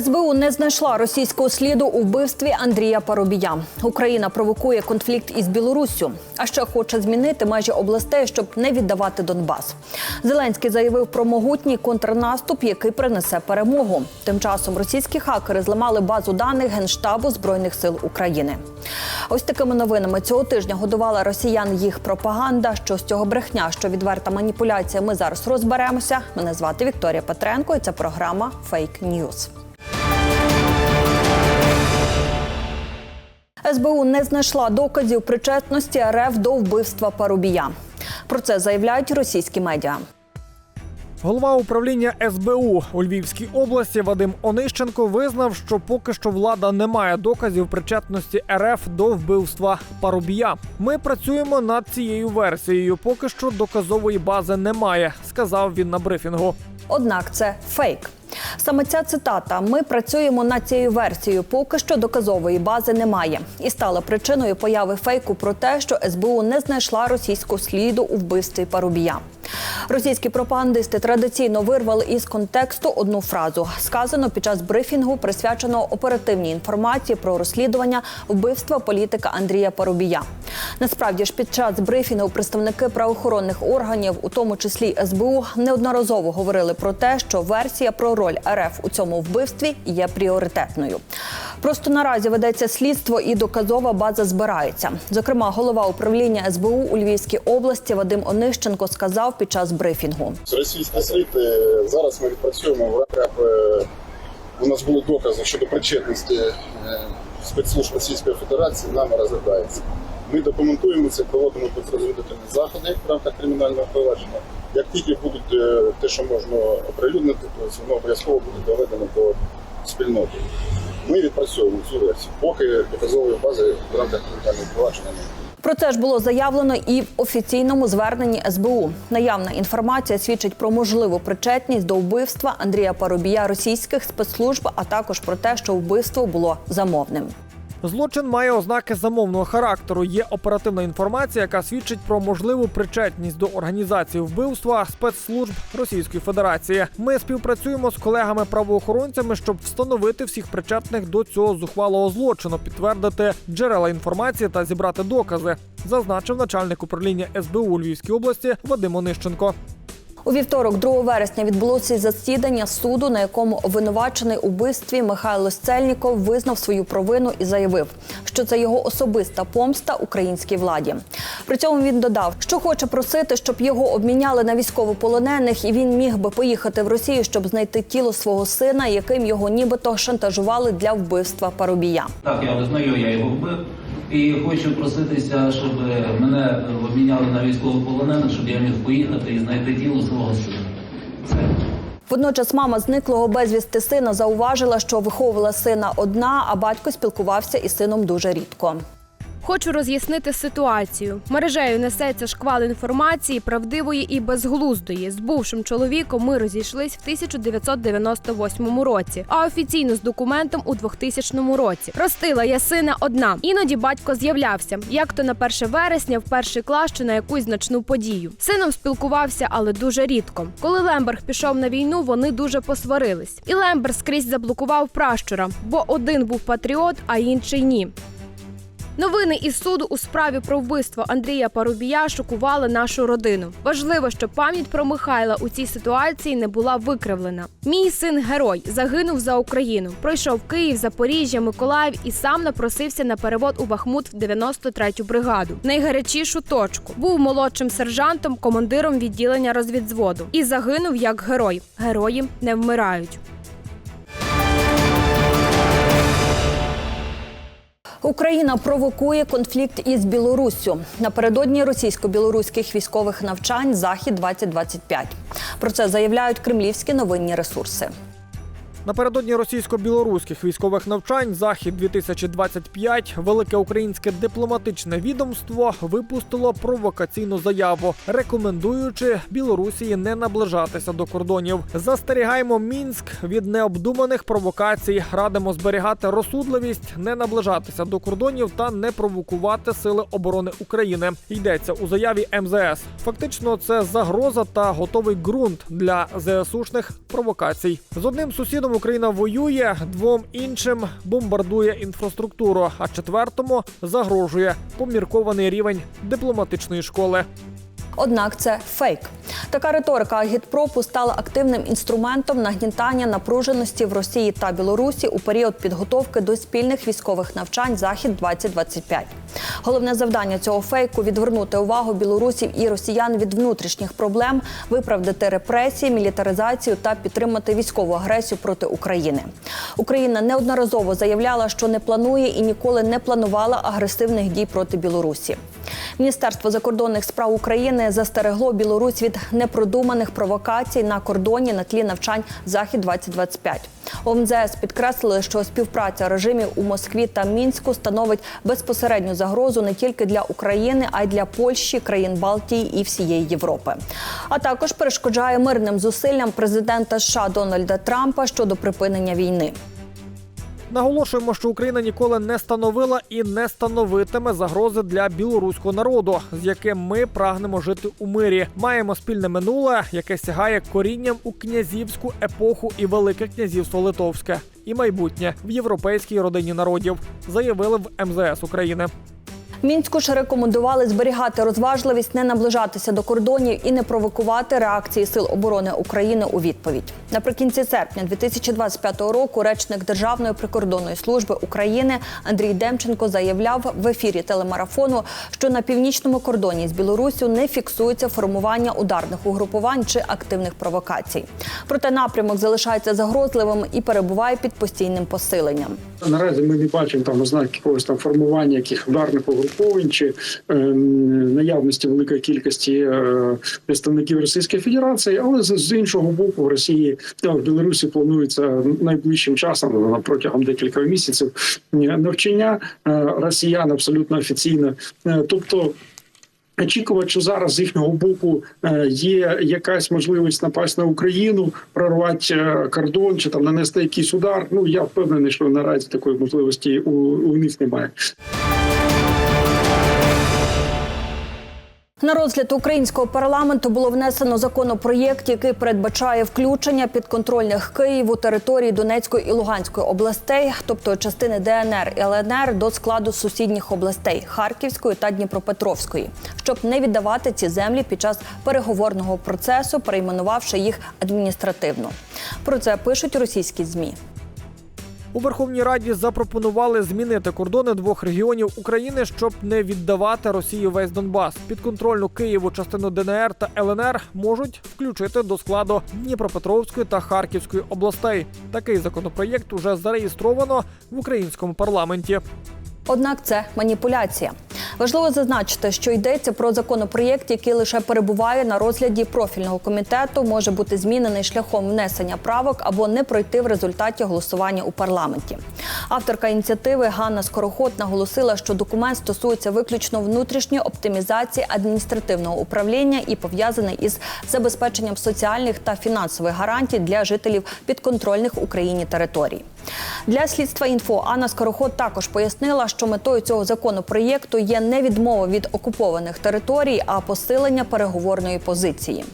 СБУ не знайшла російського сліду у вбивстві Андрія Парубія. Україна провокує конфлікт із Білоруссю, а ще хоче змінити межі областей, щоб не віддавати Донбас. Зеленський заявив про могутній контрнаступ, який принесе перемогу. Тим часом російські хакери зламали базу даних генштабу збройних сил України. Ось такими новинами цього тижня годувала росіян їх пропаганда. Що з цього брехня, що відверта маніпуляція. Ми зараз розберемося. Мене звати Вікторія Петренко, і це програма Фейк Ньюз. СБУ не знайшла доказів причетності РФ до вбивства Парубія. Про це заявляють російські медіа. Голова управління СБУ у Львівській області Вадим Онищенко визнав, що поки що влада не має доказів причетності РФ до вбивства Парубія. Ми працюємо над цією версією. Поки що доказової бази немає, сказав він на брифінгу. Однак це фейк. Саме ця цитата Ми працюємо над цією версією. Поки що доказової бази немає, і стала причиною появи фейку про те, що СБУ не знайшла російського сліду у вбивстві Парубія. Російські пропагандисти традиційно вирвали із контексту одну фразу, сказану під час брифінгу, присвяченого оперативній інформації про розслідування вбивства політика Андрія Парубія. Насправді ж під час брифінгу представники правоохоронних органів, у тому числі СБУ, неодноразово говорили про те, що версія про роль РФ у цьому вбивстві є пріоритетною. Просто наразі ведеться слідство і доказова база збирається. Зокрема, голова управління СБУ у Львівській області Вадим Онищенко сказав під час брифінгу. Російський слід е, зараз ми відпрацюємо в рамках. е, У нас були докази щодо причетності е, спецслужб Російської Федерації. Нами розглядається. Ми документуємо це, проводимо розвідувальні заходи в рамках кримінального провадження. Як тільки будуть те, що можна оприлюднити, то воно обов'язково буде доведено до спільноти. Ми відпрацьовуємо цю версію, поки доказової бази в рамках кримінального провадження немає. Про це ж було заявлено і в офіційному зверненні СБУ. Наявна інформація свідчить про можливу причетність до вбивства Андрія Парубія російських спецслужб, а також про те, що вбивство було замовним. Злочин має ознаки замовного характеру. Є оперативна інформація, яка свідчить про можливу причетність до організації вбивства спецслужб Російської Федерації. Ми співпрацюємо з колегами-правоохоронцями, щоб встановити всіх причетних до цього зухвалого злочину, підтвердити джерела інформації та зібрати докази, зазначив начальник управління СБУ у Львівській області Вадим Онищенко. У вівторок, 2 вересня, відбулося засідання суду, на якому обвинувачений у вбивстві Михайло Сцельніков визнав свою провину і заявив, що це його особиста помста українській владі. При цьому він додав, що хоче просити, щоб його обміняли на військовополонених, і він міг би поїхати в Росію, щоб знайти тіло свого сина, яким його нібито шантажували для вбивства Парубія. Так, я визнаю, я його вбив. І хочу проситися, щоб мене обміняли на військовополонених, щоб я міг поїхати і знайти тіло свого сина. Це. Водночас мама зниклого безвісти сина зауважила, що виховувала сина одна, а батько спілкувався із сином дуже рідко. Хочу роз'яснити ситуацію. Мережею несеться шквал інформації, правдивої і безглуздої. З бувшим чоловіком ми розійшлись в 1998 році, а офіційно з документом у 2000 році. Ростила я сина одна. Іноді батько з'являвся, як то на 1 вересня, в перший клас чи на якусь значну подію. Сином спілкувався, але дуже рідко. Коли Лемберг пішов на війну, вони дуже посварились. І Лемберг скрізь заблокував пращура, бо один був патріот, а інший ні. Новини із суду у справі про вбивство Андрія Парубія шокували нашу родину. Важливо, щоб пам'ять про Михайла у цій ситуації не була викривлена. Мій син герой загинув за Україну. Пройшов Київ, Запоріжжя, Миколаїв і сам напросився на перевод у Бахмут в 93-ю бригаду. Найгарячішу точку був молодшим сержантом, командиром відділення розвідзводу і загинув як герой. Герої не вмирають. Україна провокує конфлікт із Білоруссю напередодні російсько-білоруських військових навчань Захід 2025 Про це заявляють кремлівські новинні ресурси. Напередодні російсько-білоруських військових навчань Захід 2025 велике українське дипломатичне відомство випустило провокаційну заяву, рекомендуючи Білорусії не наближатися до кордонів. Застерігаємо Мінськ від необдуманих провокацій. Радимо зберігати розсудливість, не наближатися до кордонів та не провокувати сили оборони України. Йдеться у заяві МЗС. Фактично, це загроза та готовий ґрунт для ЗСУшних провокацій. З одним сусідом Україна воює, двом іншим бомбардує інфраструктуру, а четвертому загрожує поміркований рівень дипломатичної школи. Однак це фейк. Така риторика агітпропу стала активним інструментом нагнітання напруженості в Росії та Білорусі у період підготовки до спільних військових навчань Захід 2025 Головне завдання цього фейку відвернути увагу білорусів і росіян від внутрішніх проблем, виправдати репресії, мілітаризацію та підтримати військову агресію проти України. Україна неодноразово заявляла, що не планує і ніколи не планувала агресивних дій проти Білорусі. Міністерство закордонних справ України застерегло Білорусь від непродуманих провокацій на кордоні на тлі навчань Захід 2025 ОМЗС підкреслили, що співпраця режимів у Москві та Мінську становить безпосередню загрозу не тільки для України, а й для Польщі, країн Балтії і всієї Європи. А також перешкоджає мирним зусиллям президента США Дональда Трампа щодо припинення війни. Наголошуємо, що Україна ніколи не становила і не становитиме загрози для білоруського народу, з яким ми прагнемо жити у мирі. Маємо спільне минуле, яке сягає корінням у князівську епоху і Велике князівство Литовське, і майбутнє в європейській родині народів, заявили в МЗС України. Мінську ж рекомендували зберігати розважливість, не наближатися до кордонів і не провокувати реакції сил оборони України у відповідь. Наприкінці серпня 2025 року речник Державної прикордонної служби України Андрій Демченко заявляв в ефірі телемарафону, що на північному кордоні з Білоруссю не фіксується формування ударних угрупувань чи активних провокацій. Проте напрямок залишається загрозливим і перебуває під постійним посиленням. Наразі ми не бачимо там ознак якогось там формування яких ударних угруповань чи е, наявності великої кількості е, представників Російської Федерації, але з, іншого боку, в Росії та в Білорусі планується найближчим часом ну, протягом декілька місяців е, навчання е, росіян абсолютно офіційно. Е, тобто. Очікувати, що зараз з їхнього боку е, є якась можливість напасть на Україну, прорвати е, кордон чи там нанести якийсь удар. Ну я впевнений, що наразі такої можливості у, у них немає. На розгляд українського парламенту було внесено законопроєкт, який передбачає включення підконтрольних Києву території Донецької і Луганської областей, тобто частини ДНР і ЛНР, до складу сусідніх областей Харківської та Дніпропетровської, щоб не віддавати ці землі під час переговорного процесу, перейменувавши їх адміністративно. Про це пишуть російські змі. У Верховній Раді запропонували змінити кордони двох регіонів України, щоб не віддавати Росії весь Донбас. Підконтрольну Києву частину ДНР та ЛНР можуть включити до складу Дніпропетровської та Харківської областей. Такий законопроєкт уже зареєстровано в українському парламенті. Однак це маніпуляція. Важливо зазначити, що йдеться про законопроєкт, який лише перебуває на розгляді профільного комітету, може бути змінений шляхом внесення правок або не пройти в результаті голосування у парламенті. Авторка ініціативи Ганна Скороход наголосила, що документ стосується виключно внутрішньої оптимізації адміністративного управління і пов'язаний із забезпеченням соціальних та фінансових гарантій для жителів підконтрольних Україні територій. Для слідства інфо Анна Скороход також пояснила, що метою цього законопроєкту є не відмова від окупованих територій, а посилення переговорної позиції.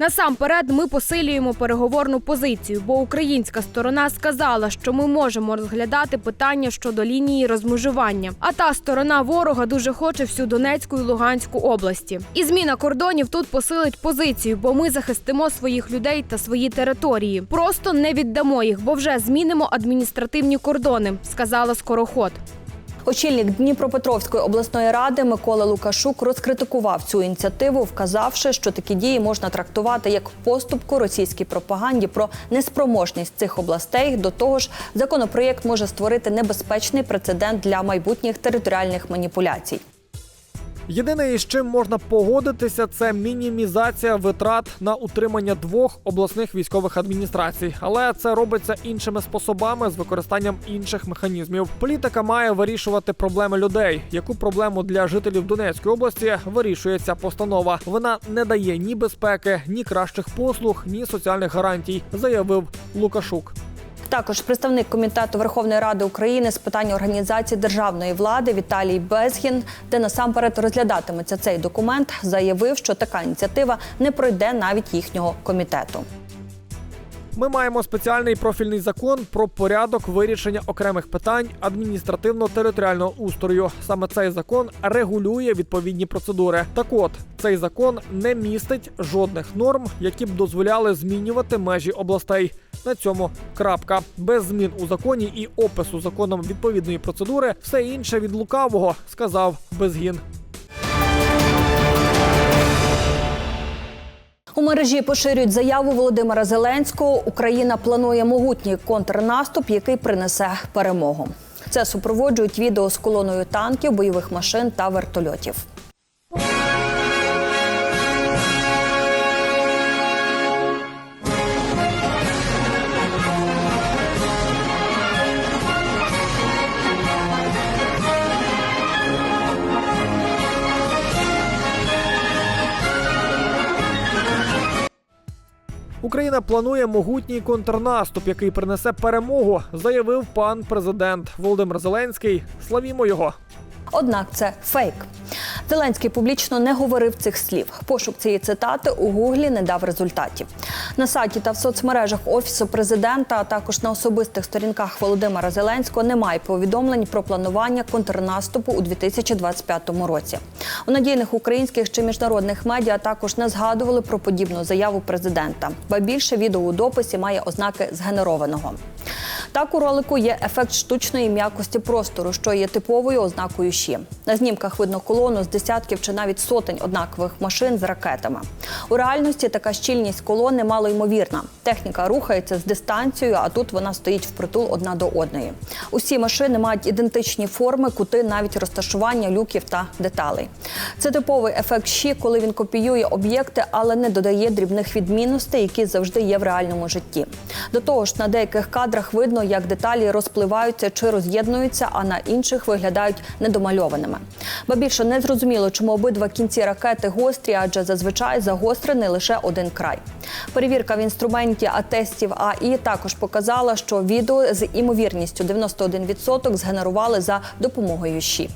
Насамперед, ми посилюємо переговорну позицію, бо українська сторона сказала, що ми можемо розглядати питання щодо лінії розмежування. А та сторона ворога дуже хоче всю Донецьку і Луганську області. І зміна кордонів тут посилить позицію, бо ми захистимо своїх людей та свої території. Просто не віддамо їх, бо вже змінимо адміністративні кордони, сказала Скороход. Очільник Дніпропетровської обласної ради Микола Лукашук розкритикував цю ініціативу, вказавши, що такі дії можна трактувати як поступку російській пропаганді про неспроможність цих областей. До того ж, законопроєкт може створити небезпечний прецедент для майбутніх територіальних маніпуляцій. Єдине, із чим можна погодитися, це мінімізація витрат на утримання двох обласних військових адміністрацій. Але це робиться іншими способами з використанням інших механізмів. Політика має вирішувати проблеми людей. Яку проблему для жителів Донецької області вирішує ця постанова? Вона не дає ні безпеки, ні кращих послуг, ні соціальних гарантій, заявив Лукашук. Також представник комітету Верховної Ради України з питань організації державної влади Віталій Безгін, де насамперед розглядатиметься цей документ, заявив, що така ініціатива не пройде навіть їхнього комітету. Ми маємо спеціальний профільний закон про порядок вирішення окремих питань адміністративно-територіального устрою. Саме цей закон регулює відповідні процедури. Так от цей закон не містить жодних норм, які б дозволяли змінювати межі областей. На цьому крапка без змін у законі і опису законом відповідної процедури. Все інше від лукавого сказав Безгін. У мережі поширюють заяву Володимира Зеленського. Україна планує могутній контрнаступ, який принесе перемогу. Це супроводжують відео з колоною танків, бойових машин та вертольотів. Україна планує могутній контрнаступ, який принесе перемогу, заявив пан президент Володимир Зеленський. Славімо його. Однак це фейк. Зеленський публічно не говорив цих слів. Пошук цієї цитати у гуглі не дав результатів. На сайті та в соцмережах офісу президента, а також на особистих сторінках Володимира Зеленського немає повідомлень про планування контрнаступу у 2025 році. У надійних українських чи міжнародних медіа також не згадували про подібну заяву президента. Ба більше відео у дописі має ознаки згенерованого. Так у ролику є ефект штучної м'якості простору, що є типовою ознакою ЩІ. На знімках видно колону з десятків чи навіть сотень однакових машин з ракетами. У реальності така щільність колони малоймовірна. Техніка рухається з дистанцією, а тут вона стоїть впритул одна до одної. Усі машини мають ідентичні форми, кути, навіть розташування люків та деталей. Це типовий ефект щі, коли він копіює об'єкти, але не додає дрібних відмінностей, які завжди є в реальному житті. До того ж, на деяких кадрах видно, як деталі розпливаються чи роз'єднуються, а на інших виглядають недомальованими. Ба більше не зрозуміло, чому обидва кінці ракети гострі, адже зазвичай загострений лише один край. Перевірка в інструменті атестів АІ також показала, що відео з імовірністю 91% згенерували за допомогою ЩІ.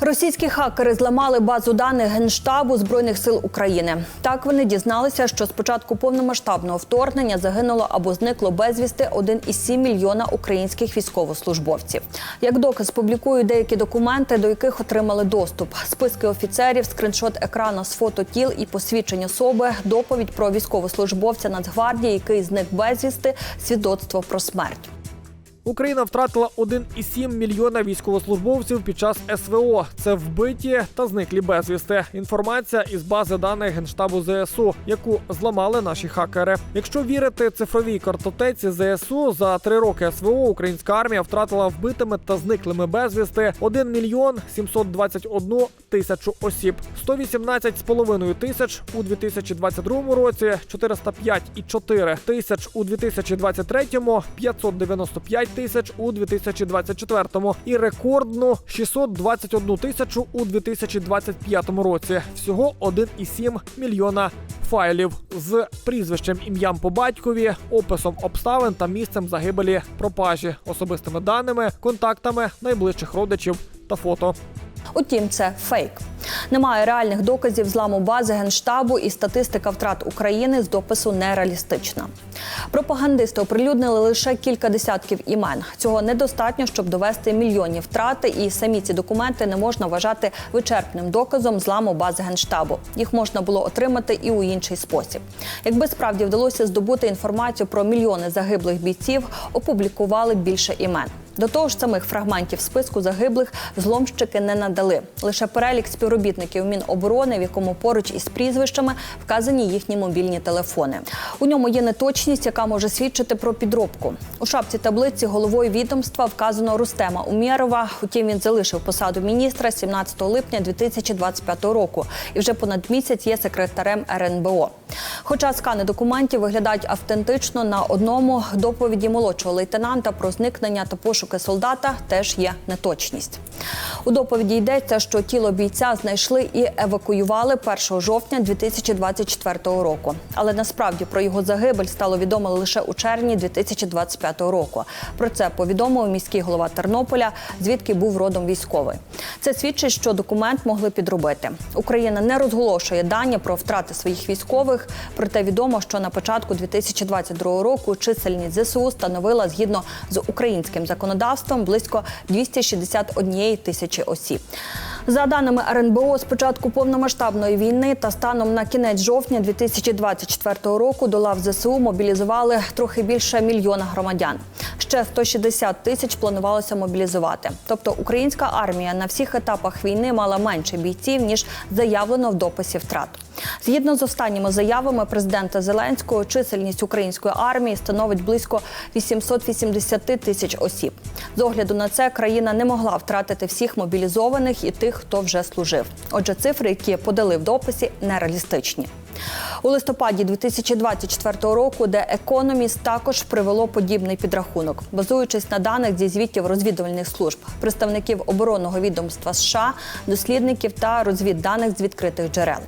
Російські хакери зламали базу даних Генштабу Збройних сил України. Так вони дізналися, що з початку повномасштабного вторгнення загинуло або зникло безвісти 1,7 мільйона українських військовослужбовців. Як доказ публікують деякі документи, до яких отримали доступ: списки офіцерів, скриншот екрану з фото тіл і посвідчень особи, доповідь про військовослужбовця Нацгвардії, який зник безвісти, свідоцтво про смерть. Україна втратила 1,7 мільйона військовослужбовців під час СВО. Це вбиті та зниклі безвісти. Інформація із бази даних генштабу ЗСУ, яку зламали наші хакери. Якщо вірити цифровій картотеці ЗСУ, за три роки СВО українська армія втратила вбитими та зниклими безвісти 1 мільйон 721 тисячу осіб, 118,5 тисяч у 2022 році, 405,4 тисяч у 2023, 595 тисяч у 2024 і рекордну 621 тисячу у 2025 році. Всього 1,7 мільйона файлів з прізвищем, ім'ям по батькові, описом обставин та місцем загибелі пропажі, особистими даними, контактами найближчих родичів та фото. Утім, це фейк. Немає реальних доказів зламу бази генштабу, і статистика втрат України з допису нереалістична. Пропагандисти оприлюднили лише кілька десятків імен. Цього недостатньо, щоб довести мільйонні втрати, і самі ці документи не можна вважати вичерпним доказом зламу бази генштабу. Їх можна було отримати і у інший спосіб. Якби справді вдалося здобути інформацію про мільйони загиблих бійців, опублікували більше імен. До того ж, самих фрагментів списку загиблих зломщики не надали. Лише перелік співробітників Міноборони, в якому поруч із прізвищами вказані їхні мобільні телефони. У ньому є неточність, яка може свідчити про підробку. У шапці таблиці головою відомства вказано Рустема Умєрова. Утім, він залишив посаду міністра 17 липня 2025 року і вже понад місяць є секретарем РНБО. Хоча скани документів виглядають автентично на одному доповіді молодшого лейтенанта про зникнення та пошук пошуки солдата теж є неточність. У доповіді йдеться, що тіло бійця знайшли і евакуювали 1 жовтня 2024 року. Але насправді про його загибель стало відомо лише у червні 2025 року. Про це повідомив міський голова Тернополя, звідки був родом військовий. Це свідчить, що документ могли підробити. Україна не розголошує дані про втрати своїх військових. Проте відомо, що на початку 2022 року чисельність ЗСУ становила згідно з українським законодавством близько 261 тисячі осіб. За даними РНБО, з початку повномасштабної війни та станом на кінець жовтня 2024 року до лав ЗСУ мобілізували трохи більше мільйона громадян. Ще 160 тисяч планувалося мобілізувати. Тобто українська армія на всіх етапах війни мала менше бійців ніж заявлено в дописі втрат. Згідно з останніми заявами президента Зеленського, чисельність української армії становить близько 880 тисяч осіб. З огляду на це країна не могла втратити всіх мобілізованих і тих, хто вже служив. Отже, цифри, які подали в дописі, нереалістичні. У листопаді 2024 року, де економіст також привело подібний підрахунок, базуючись на даних зі звітів розвідувальних служб, представників оборонного відомства США, дослідників та розвідданих з відкритих джерел.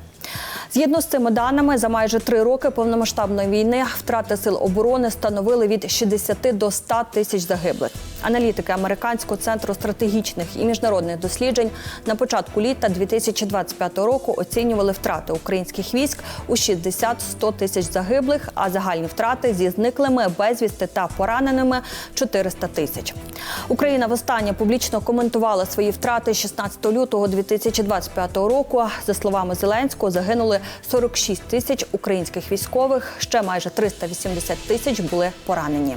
Згідно з цими даними, за майже три роки повномасштабної війни втрати сил оборони становили від 60 до 100 тисяч загиблих. Аналітики американського центру стратегічних і міжнародних досліджень на початку літа 2025 року оцінювали втрати українських військ у 60-100 тисяч загиблих, а загальні втрати зі зниклими безвісти та пораненими 400 тисяч. Україна востаннє публічно коментувала свої втрати 16 лютого 2025 року. За словами Зеленського, загинули 46 тисяч українських військових. Ще майже 380 тисяч були поранені.